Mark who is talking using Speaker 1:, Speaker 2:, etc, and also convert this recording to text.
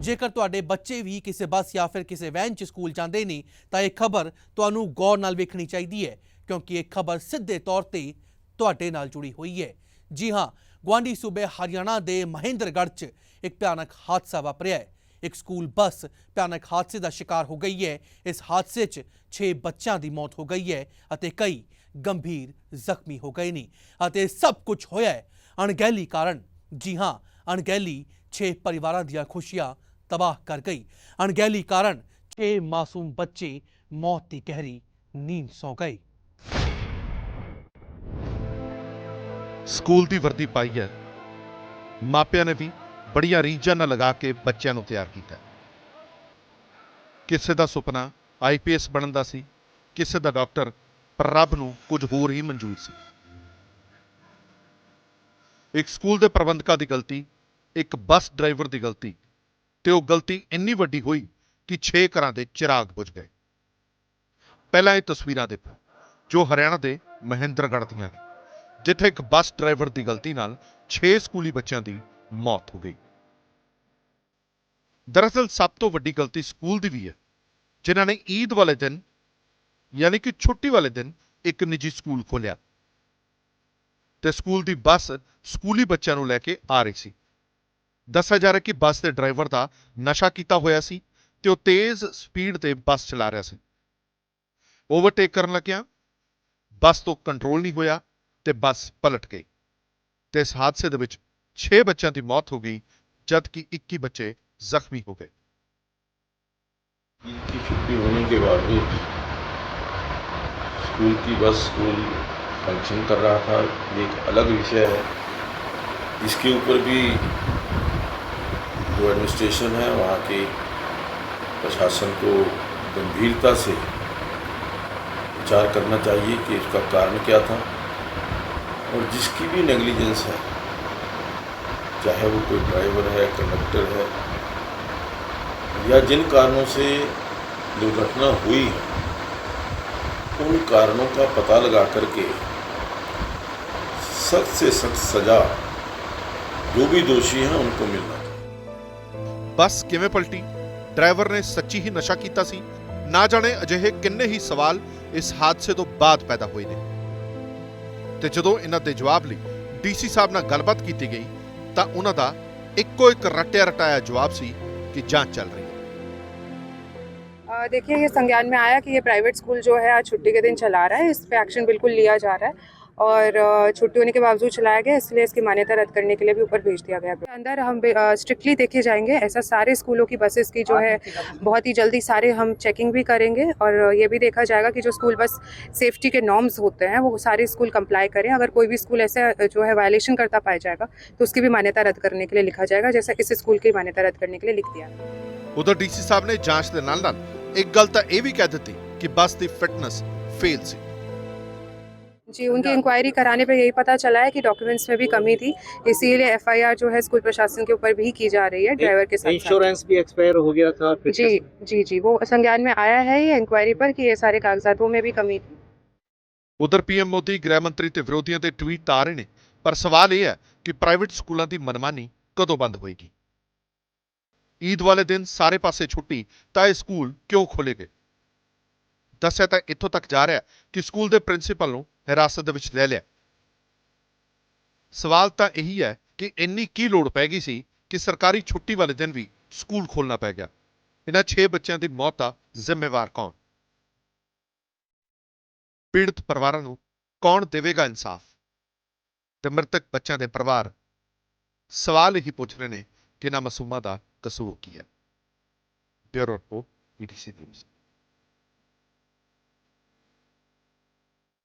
Speaker 1: ਜੇਕਰ ਤੁਹਾਡੇ ਬੱਚੇ ਵੀ ਕਿਸੇ ਬੱਸ ਜਾਂ ਫਿਰ ਕਿਸੇ ਵੈਨ 'ਚ ਸਕੂਲ ਜਾਂਦੇ ਨੇ, ਤਾਂ ਇਹ ਖਬਰ ਤੁਹਾਨੂੰ ਗੌਰ ਨਾਲ ਵੇਖਣੀ ਚਾਹੀਦੀ ਹੈ, ਕਿਉਂਕਿ ਇਹ ਖਬਰ ਸਿੱਧੇ ਤੌਰ ਤੇ ਤੁਹਾਡੇ ਨਾਲ ਜੁੜੀ ਹੋਈ ਹੈ। ਜੀ ਹਾਂ ਗੁਆਂਢੀ ਸੂਬੇ ਹਰਿਆਣਾ ਦੇ ਮਹਿੰਦਰਗੜ੍ਹ 'ਚ ਇੱਕ ਭਿਆਨਕ ਹਾਦਸਾ ਵਾਪਰਿਆ ਹੈ। ਇੱਕ ਸਕੂਲ ਬੱਸ ਭਿਆਨਕ ਹਾਦਸੇ ਦਾ ਸ਼ਿਕਾਰ ਹੋ ਗਈ ਹੈ। ਇਸ ਹਾਦਸੇ 'ਚ 6 ਬੱਚਿਆਂ ਦੀ ਮੌਤ ਹੋ ਗਈ ਹੈ ਅਤੇ ਕਈ ਗੰਭੀਰ ਜ਼ਖਮੀ ਹੋ ਗਏ ਨੇ ਅਤੇ ਸਭ ਕੁਝ ਹੋਇਆ ਹੈ। ਅਣਗਹਿਲੀ ਕਾਰਨ, ਜੀ ਹਾਂ, ਅਣਗਹਿਲੀ 6 ਪਰਿਵਾਰਾਂ ਦੀਆਂ ਖੁਸ਼ੀਆਂ ਤਬਾਹ ਕਰ ਗਈ। ਅਣਗਹਿਲੀ ਕਾਰਨ 6 ਮਾਸੂਮ ਬੱਚੇ ਮੌਤ ਦੀ ਗਹਿਰੀ ਨੀਂਦ ਸੌ ਗਏ।
Speaker 2: ਸਕੂਲ ਦੀ ਵਰਦੀ ਪਾਈ ਹੈ। ਮਾਪਿਆਂ ਨੇ ਵੀ ਬੜੀਆਂ ਰੀਝਾਂ ਨਾਲ ਲਗਾ ਕੇ ਬੱਚਿਆਂ ਨੂੰ ਤਿਆਰ ਕੀਤਾ। ਕਿਸੇ ਦਾ ਸੁਪਨਾ ਆਈਪੀਐਸ ਬਣਨ ਦਾ ਸੀ, ਕਿਸੇ ਦਾ ਡਾਕਟਰ ਪਰ ਰੱਬ ਨੂੰ ਕੁਝ ਹੋਰ ਹੀ ਮਨਜ਼ੂਰ ਸੀ। ਇੱਕ ਸਕੂਲ ਦੇ ਪ੍ਰਬੰਧਕਾਂ ਦੀ ਗਲਤੀ, ਇੱਕ ਬੱਸ ਡਰਾਈਵਰ ਦੀ ਗਲਤੀ ਤੇ ਉਹ ਗਲਤੀ ਇੰਨੀ ਵੱਡੀ ਹੋਈ ਕਿ 6 ਘਰਾਂ ਦੇ ਚਿਰਾਗ ਬੁਝ ਗਏ। ਪਹਿਲਾਂ ਇਹ ਤਸਵੀਰਾਂ ਦੇਖੋ, ਜੋ ਹਰਿਆਣਾ ਦੇ ਮਹਿੰਦਰਗੜ੍ਹ ਦੀਆਂ ਨੇ। ਜਿੱਥੇ ਇੱਕ ਬੱਸ ਡਰਾਈਵਰ ਦੀ ਗਲਤੀ ਨਾਲ 6 ਸਕੂਲੀ ਬੱਚਿਆਂ ਦੀ ਮੌਤ ਹੋ ਗਈ। ਦਰਅਸਲ ਸਭ ਤੋਂ ਵੱਡੀ ਗਲਤੀ ਸਕੂਲ ਦੀ ਵੀ ਹੈ, ਜਿਨ੍ਹਾਂ ਨੇ ਈਦ ਵਾਲੇ ਦਿਨ ਯਾਨੀ ਕਿ ਛੁੱਟੀ ਵਾਲੇ ਦਿਨ ਇੱਕ ਨਿੱਜੀ ਸਕੂਲ ਖੋਲ੍ਹਿਆ। ਤੇ ਸਕੂਲ ਦੀ ਬੱਸ ਸਕੂਲੀ ਬੱਚਿਆਂ ਨੂੰ ਲੈ ਕੇ ਆ ਰਹੀ ਸੀ। ਦੱਸਿਆ ਜਾ ਰਿਹਾ ਕਿ ਬੱਸ ਦੇ ਡਰਾਈਵਰ ਦਾ ਨਸ਼ਾ ਕੀਤਾ ਹੋਇਆ ਸੀ ਤੇ ਉਹ ਤੇਜ਼ ਸਪੀਡ ਤੇ ਬੱਸ ਚਲਾ ਰਿਹਾ ਸੀ। ਓਵਰਟੇਕ ਕਰਨ ਲੱਗਿਆ ਬੱਸ ਤੋਂ ਕੰਟਰੋਲ ਨਹੀਂ ਹੋਇਆ ਤੇ ਬੱਸ ਪਲਟ ਗਈ ਤੇ ਇਸ ਹਾਦਸੇ ਦੇ ਵਿੱਚ 6 ਬੱਚਿਆਂ ਦੀ ਮੌਤ ਹੋ ਗਈ ਜਦਕਿ 21 ਬੱਚੇ ਜ਼ਖਮੀ ਹੋ ਗਏ
Speaker 3: ईद की छुट्टी होने के बावजूद स्कूल की बस स्कूल फंक्शन कर रहा था ये एक अलग विषय है इसके ऊपर भी जो एडमिनिस्ट्रेशन है वहाँ के प्रशासन को गंभीरता से विचार करना चाहिए कि इसका कारण क्या था और जिसकी भी नेग्लिजेंस है चाहे वो कोई ड्राइवर है कंडक्टर है या जिन कारणों से दुर्घटना हुई है उन कारणों का पता लगा करके सख्त से सख्त सजा जो भी दोषी हैं उनको मिलना चाहिए
Speaker 2: ਬੱਸ ਕਿਵੇਂ ਪਲਟੀ ਡਰਾਈਵਰ ਨੇ ਸੱਚੀ ਹੀ ਨਸ਼ਾ ਕੀਤਾ ਸੀ ਨਾ ਜਾਣੇ ਅਜਿਹੇ ਕਿੰਨੇ ਹੀ ਸਵਾਲ ਇਸ ਹਾਦਸੇ ਤੋਂ ਬਾਅਦ ਪੈਦਾ ਹੋਏ ਨੇ ਤੇ ਜਦੋਂ ਇਹਨਾਂ ਦੇ ਜਵਾਬ ਲਈ ਡੀਸੀ ਸਾਹਿਬ ਨਾਲ ਗੱਲਬਾਤ ਕੀਤੀ ਗਈ ਤਾਂ ਉਹਨਾਂ ਦਾ ਇੱਕੋ ਇੱਕ ਰਟਿਆ ਰਟਾਇਆ ਜਵਾਬ ਸੀ ਕਿ ਜਾਂਚ ਚੱਲ ਰਹੀ ਹੈ
Speaker 4: अ, देखिए ये संज्ञान में आया कि ये प्राइवेट स्कूल जो है आज छुट्टी के दिन चला रहा है इस पे एक्शन बिल्कुल लिया जा रहा है और अ, छुट्टी होने के बावजूद चलाया गया इसलिए इसकी मान्यता रद्द करने के लिए भी ऊपर भेज दिया गया है अंदर हम स्ट्रिक्टली देखे जाएंगे ऐसा सारे स्कूलों की बसेस की जो है बहुत ही जल्दी सारे हम चेकिंग भी करेंगे और ये भी देखा जाएगा कि जो स्कूल बस सेफ्टी के नॉर्म्स होते हैं वो सारे स्कूल कंप्लाई करें अगर कोई भी स्कूल ऐसे अ, जो है वायलेशन करता पाया जाएगा तो उसकी भी मान्यता रद्द करने के लिए लिखा जाएगा जैसा इस स्कूल की मान्यता रद्द करने के लिए लिख दिया है
Speaker 2: ਉਧਰ ਡੀਸੀ ਸਾਹਿਬ ਨੇ ਜਾਂਚ ਦੇ ਨਾਲ ਨਾਲ ਇੱਕ ਗੱਲ ਤਾਂ ਇਹ ਵੀ ਕਹਿ ਦਿੱਤੀ ਕਿ ਬੱਸ ਦੀ ਫਿਟਨੈਸ ਫੇਲ ਸੀ
Speaker 4: जी उनकी इंक्वायरी कराने पे यही पता चला है कि डॉक्यूमेंट्स में भी कमी थी इसीलिए एफआईआर जो है स्कूल प्रशासन के ऊपर भी की जा रही है ड्राइवर के साथ साथ
Speaker 5: इंश्योरेंस भी एक्सपायर हो गया था
Speaker 4: जी जी जी वो संज्ञान में आया है ये इंक्वायरी पर कि ये सारे कागजातों में भी कमी थी
Speaker 2: ਉਧਰ ਪੀਐਮ ਮੋਦੀ ਗ੍ਰਹਿ ਮੰਤਰੀ ਤੇ ਵਿਰੋਧੀਆਂ ਦੇ ਟਵੀਟ ਤਾਂ ਆ ਰਹੇ ਨੇ ਪਰ ਸਵਾਲ ਇਹ ਹੈ ਕਿ ਪ੍ਰਾਈਵੇਟ ਸਕੂਲਾਂ ਦੀ ਮਨਮਾਨੀ ਕਦੋਂ ਬੰਦ ਹੋਏਗੀ ਈਦ ਵਾਲੇ ਦਿਨ ਸਾਰੇ ਪਾਸੇ ਛੁੱਟੀ ਤਾਂ ਇਹ ਸਕੂਲ ਕਿਉਂ ਖੋਲੇ ਗਏ ਦੱਸਿਆ ਤਾਂ ਇੱਥੋਂ ਤੱਕ ਜਾ ਰਿਹਾ ਕਿ ਸਕੂਲ ਦੇ ਪ੍ਰਿੰਸੀਪਲ ਨੂੰ ਹਿਰਾਸਤ ਦੇ ਵਿੱਚ ਲੈ ਲਿਆ। ਸਵਾਲ ਤਾਂ ਇਹੀ ਹੈ ਕਿ ਇੰਨੀ ਕੀ ਲੋੜ ਪੈ ਗਈ ਸੀ ਕਿ ਸਰਕਾਰੀ ਛੁੱਟੀ ਵਾਲੇ ਦਿਨ ਵੀ ਸਕੂਲ ਖੋਲਣਾ ਪੈ ਗਿਆ। ਇਹਨਾਂ 6 ਬੱਚਿਆਂ ਦੀ ਮੌਤ ਦਾ ਜ਼ਿੰਮੇਵਾਰ ਕੌਣ? ਪੀੜਤ ਪਰਿਵਾਰਾਂ ਨੂੰ ਕੌਣ ਦੇਵੇਗਾ ਇਨਸਾਫ? ਤੇ ਮ੍ਰਿਤਕ ਬੱਚਿਆਂ ਦੇ ਪਰਿਵਾਰ ਸਵਾਲ ਹੀ ਪੁੱਛ ਰਹੇ ਨੇ ਕਿ ਇਹਨਾਂ ਮਾਸੂਮਾਂ ਦਾ ਕਸੂਰ ਕੀ ਹੈ? Bureau report, ETC news.